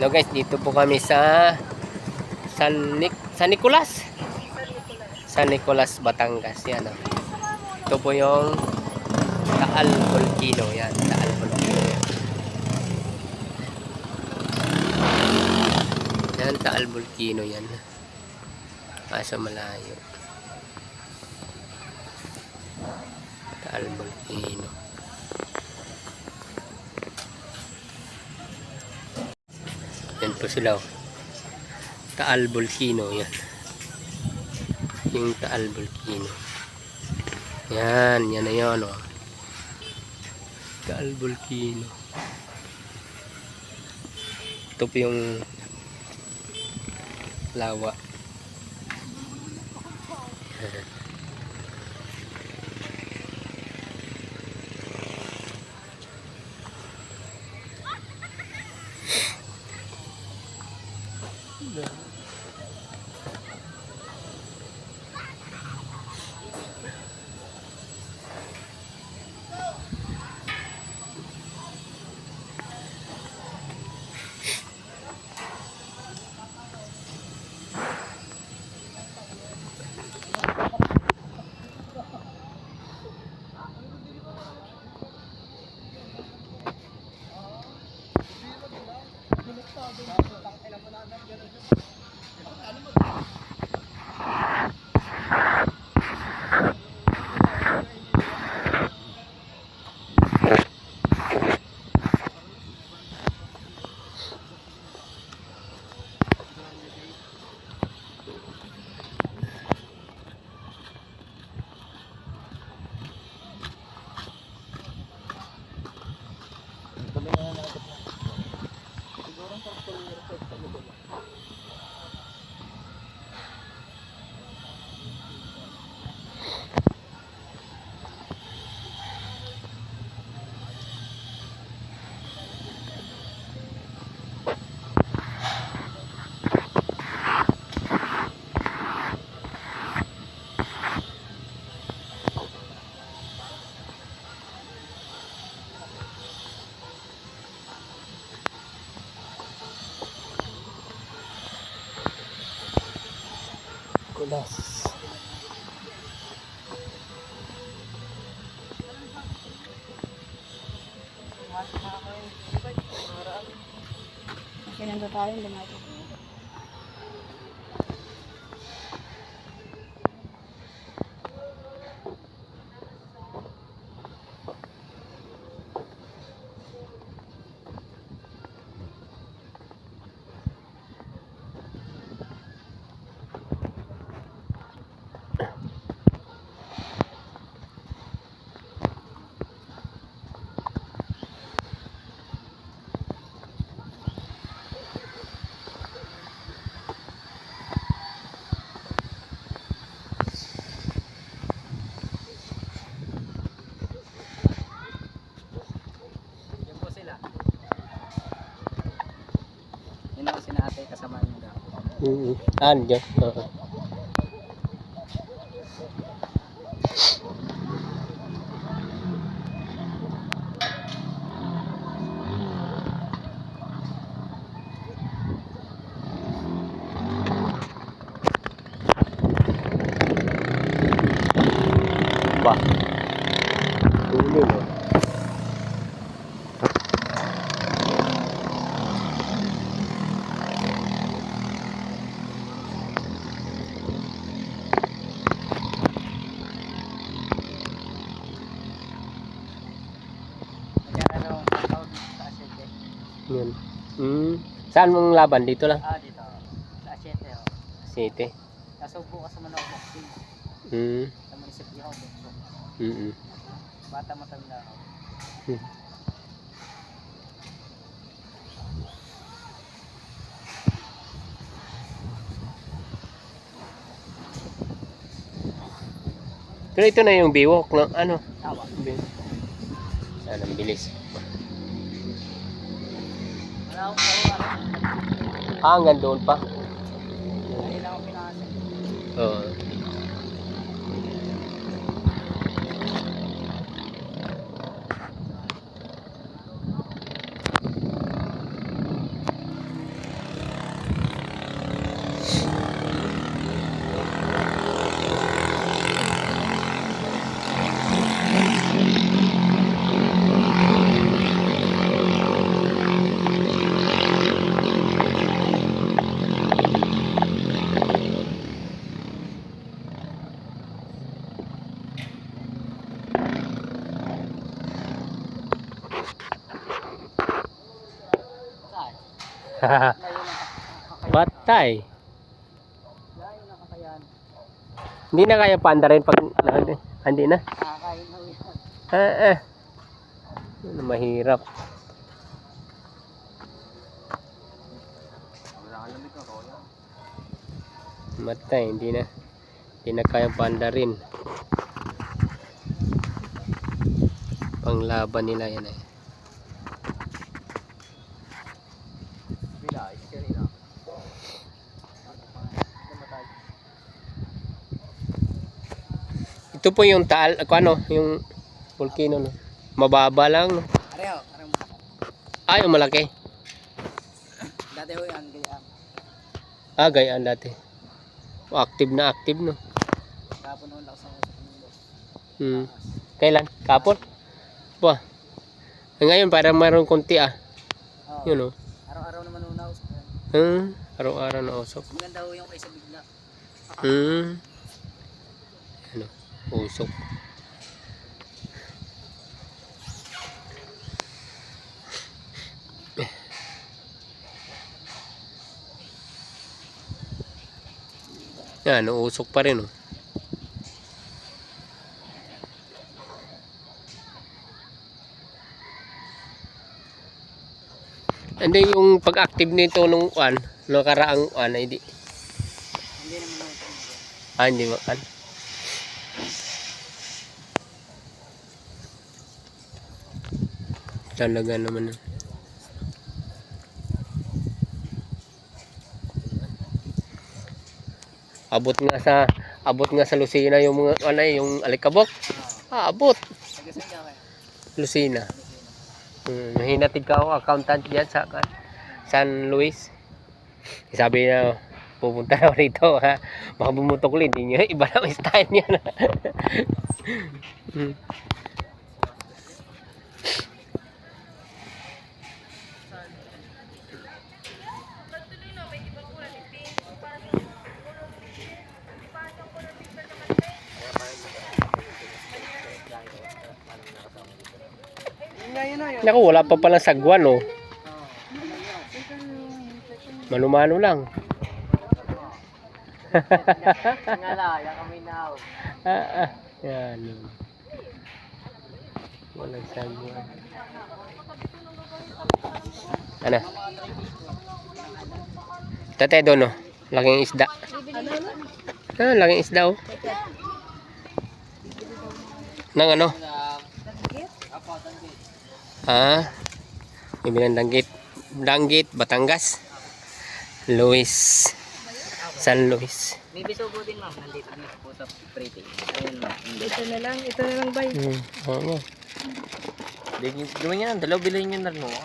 Hello guys, dito po kami sa San, Nic San Nicolas. San Nicolas, Batangas. Yan o. Ito po yung Taal Volcano. Yan, Taal Volcano. Yan. Yan, Taal Volcano yan. Kaso malayo. Taal Volcano. Yan po sila. oh. Taal Volcano yan. Yung Taal Volcano. Yan, yan na yun oh. Taal Volcano. Ito po yung lawa. Yeah. Kulas. Sinando tayo, lumayo. Yan po sila. Yun ako sinatay kasama niyo daw. Mm Ah, dyan. Oo. Ba. Ulo mo. Kaya ano, tawag sa asyente. Yan. Mm. Saan mong laban? Dito lang? Ah, dito. Sa asyente, oh. City. Kaso bukas naman ako boxing. Mm. Sa munisipyo ako, boxing. Mm -mm. Bata matanda ako. Hmm. Pero ito na yung biwok, no? Ano? Tawa. Yan, ang bilis. Ah, hanggang doon pa. Oo. Na Patay. Hindi na kaya panda rin pag hindi, hindi na. Ah, ah. Ano, Mahirap. Matay, hindi na. Hindi na kaya panda rin. Panglaban nila yan eh. Ito po yung taal, ako ano, yung volcano no. Mababa lang no. Ay, yung malaki. Dati ho yan, gayaan. Ah, gayaan dati. Oh, active na active no. Kapon ho, lakas usap ng boss. Hmm. Kailan? Kapon? Ba. Eh, ngayon parang mayroong konti ah. Oo. Yun oh. Araw-araw naman ho yan. Hmm. Araw-araw na usok. Maganda ho yung kaysa bigla. Hmm. Ano? Usok. Yan, usok pa rin oh. Hindi yung pag-active nito nung one, nung karaang one, ay di. Hindi naman. Ah, hindi makan. Talaga naman. Abot nga sa abot nga sa Lucina yung mga ano eh, yung alikabok. Ah, abot. Lucina. Hmm, hinatid ka accountant diyan sa San Luis. Sabi niya pupunta na rito ha. Baka bumutok ulit. Iba na style niya na. Hmm. Naku, wala pa palang sagwan oh. Manumano lang. Nga la, yan kami na. Ah, ah. Yan. yun. Walang sagwan. Ano? Tate doon oh. Laking isda. Ah, laking isda oh. Nang ano? Ah, ibilang danggit. Danggit, Batangas. Luis. San Luis. May bisugo din ma'am, nandito din po sa pretty. Ayun ma'am. Ito na lang, ito na lang ba? Hmm, oo nga. Gawin niya ng dalaw, bilhin niyo na mo.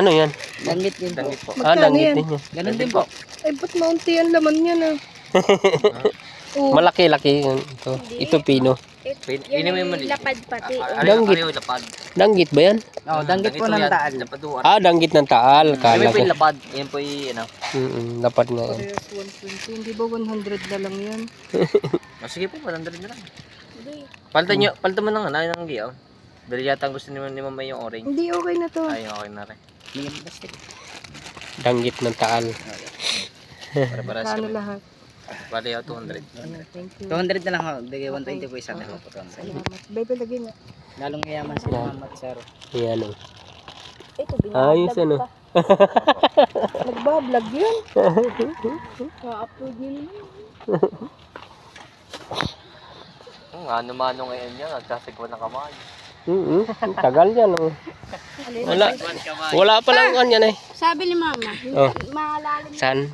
Ano yan? Danggit din po. Danggit po. Ah, Magkano danggit yan? din yan. Ganun din po. Ay, ba't maunti ang laman yan ah? Oo. Malaki-laki yun. Ito, ito pino. Pin- Yan mo ay yung lapad pati. oh. Ano Danggit. yung lapad? Danggit ba yan? Oh, danggit po ng taal. Lapaduan. Ah, danggit ng taal. Kala po ko. yung lapad? Yan po yung ano. Mm dapat nga yan. Parehas 120. Hindi ba 100 na lang yan? Oh, sige po, palandarin nyo lang. Hindi. Palitan nyo, palitan mo ng ano, ng giyaw. Dahil yata ang gusto ni, ni mama yung orange. Hindi, okay na to. Ay, okay na rin. Danggit ng taal. Para para sa Kano lahat? Bali ako 200. Ano, thank you. 200 na lang ho. Bigay 120 po isa na po. Salamat. Bebe, lagay na. Lalong yayaman si Ma'am at Sir. Yan oh. Ito, Ayos ano. Nagbablog yun. Ka-upload nyo naman. Hmm, ano-mano ngayon yan, nagsasigwa ng kamay. Mm Tagal yan oh. Wala. Wala pa lang ano yan eh. Sabi ni mama, Oh. malalim. San?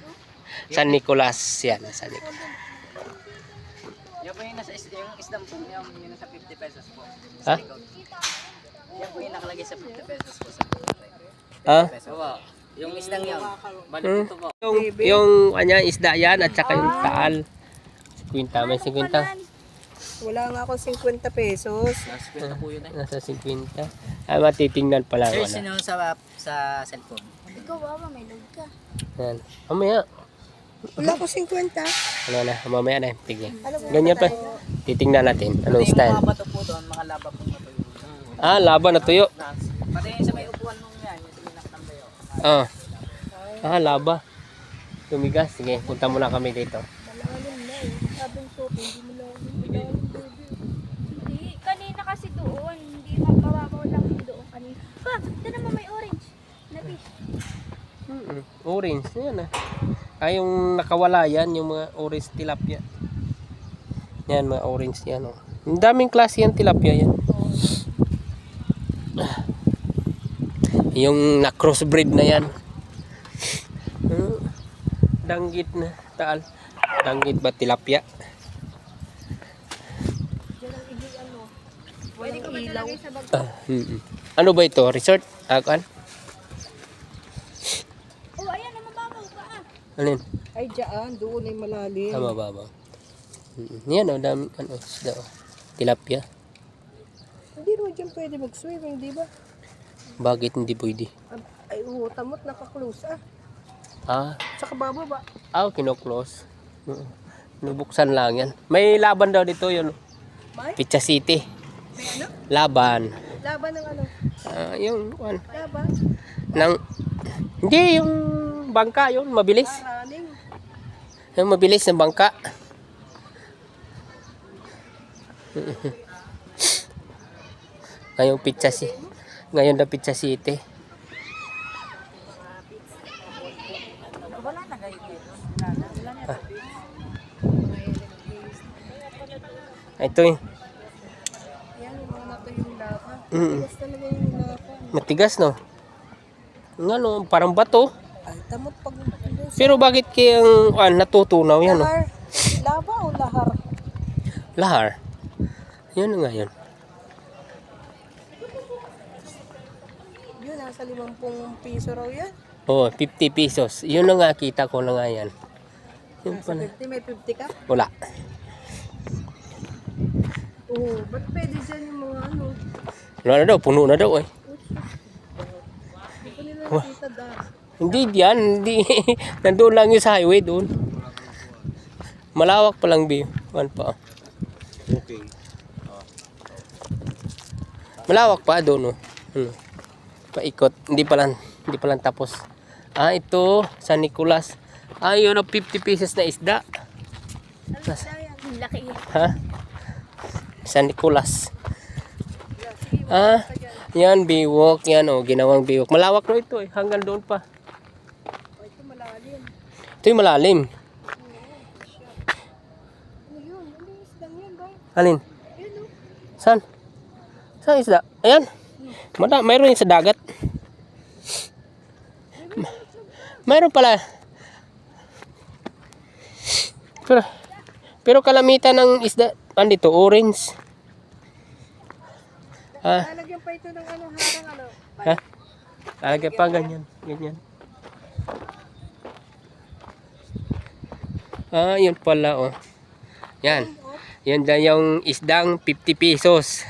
San Nicolas yan. San Nicolas. Yan po yung nasa yung isdam po niya, yung nasa 50 pesos po. Ha? Yan po yung nakalagay sa 50 pesos po sa Ha? Yung isdang yan. Balik Hmm? ito po. Yung, yung kanya isda yan at saka yung taal. 50, may 50. Wala nga ako 50 pesos. Nasa 50 po yun eh. Nasa 50. Ay, matitingnan pala. Sir, Wala. sino sa sa cellphone? Ikaw, baba, may log ka. Yan. Mamaya. Wala ko 50. Ano na, mamaya na. Tignan. Ganyan pa. Titingnan natin. Anong style. mga bato po doon, mga laba po na tuyo. Ah, laban na tuyo. Pati sa may upuan nung yan, yung sinak ng bayo. Ah. Ah, laba. Tumigas. Sige, punta muna kami dito. Malalim na eh. Sabing soap, hindi mo baby. Hindi, kanina kasi doon. Hindi mababaw lang yung doon kanina. Pa, ito naman may orange. Na fish. Mm-mm. Orange. Yan ah. Ah, yung nakawala yan, yung mga orange tilapia. Yan, mga orange yan. Oh. Ang daming klase yan tilapia yan. Yung na-crossbreed na yan. Hmm. Danggit na. Taal. Danggit ba tilapia? Pwede ko ba sa bag? Ah, mm-mm. Ano ba ito? Resort? Ah, kan? Oh, ayan, mababaw ah. Yun? Ay, dyan. Doon ay malalim. Tama ba ba? Mm-mm. Yan o, dami, ano, isda o. Tilapia. Hindi naman dyan pwede mag-swimming, di ba? Bakit hindi pwede? Ay, oo, tamot naka-close ah. Ah, Saka bababa. ah, kino-close. Oo. Nabuksan lang yan. May laban daw dito yun. May? Pizza City. May ano? Laban. Laban ng ano? Ah, yung, ano, Laban? ng, hindi, yung bangka yun, mabilis. Yung mabilis ng bangka. Ngayong pizza si Ngayon na pizza city. Ah. Ito eh. Mm. Matigas no. Nga no, parang bato. Ay, tamot pag... Pero bakit kayang ah, natutunaw yan no? Lahar. Lava o lahar? Lahar. Yan nga yan. Yun, nasa 50 piso raw yan. Oh, 50 pesos. Yun na nga kita ko na nga yan. Yun Sa pala. 50, may 50 ka? Wala. Oo, ba't pwede dyan yung mga ano? Wala na daw, puno na daw eh. Hindi ko nila nakita dahil. Hindi diyan, hindi. Nandoon lang yung sa highway doon. Malawak pa lang, Bi. One pa. Okay. Malawak pa doon, oh. Ano? Paikot. Hindi pa lang, hindi pa lang tapos. Ah, ito, San Nicolas. Ah, yun ang 50 pieces na isda. Nas- laki. Ha? San Nicolas. Ah, yan, biwok. Yan, oh, ginawang biwok. Malawak na ito eh. Hanggang doon pa. Ito yung malalim. Alin? Saan? Saan isda? Ayan. Mada, mayroon yung sa dagat. Ma- Mayroon pala. Pero, pero kalamitan ng isda, andito, orange. Ah, Lalagyan pa ito ng ano, harang ano. ha? Lalagyan pa ganyan, ganyan. Ah, yun pala, oh. Yan. Yan daw yung isdang 50 pesos.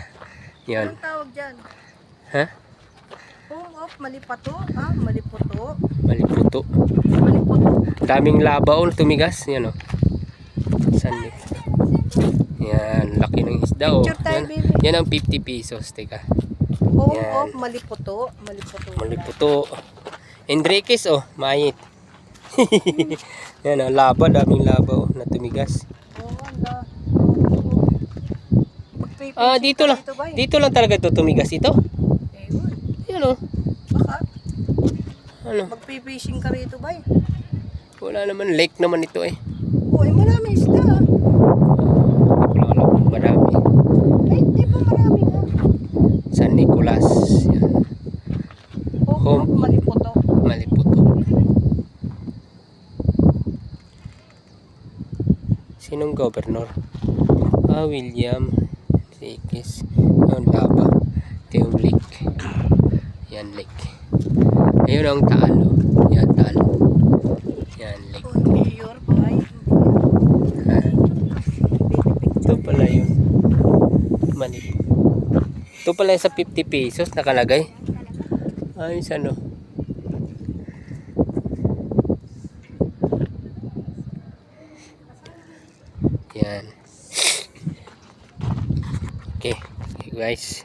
Yan. Anong tawag dyan? Ha? Home of Malipato? Ah, Maliputo. Maliputo. Maliputo. Daming labaw tumigas. Yan o. Sandik. Yan. Laki ng isda o. Picture tayo, Yan, yan ang 50 pesos. Teka. Home Yan. of Maliputo. Maliputo. Maliputo. Enriquez o. Mayit. yan o. Laba. Daming labaw na tumigas. Ah, dito lang. Dito lang talaga ito tumigas ito. Ewan. Yan o. Baka Ano. magpipishing ka rito ba? eh? Wala naman. Lake naman ito eh. Eh, marami isda. ah. Wala alam kung marami. Ay, di ba marami nga? San Nicolas. Yan. Home, Home. of Maliputo. Maliputo. Sinong governor? Ah, William Enriquez. Yung laba. Ito yung lake. Yan, lake. Ayun ang taal. oh. Yan, taal. Yan, lake. Oh. Ha? Baby Ito pala yun. Mali. Ito pala sa 50 pesos nakalagay. Ayos ano. Yan. Okay. okay guys.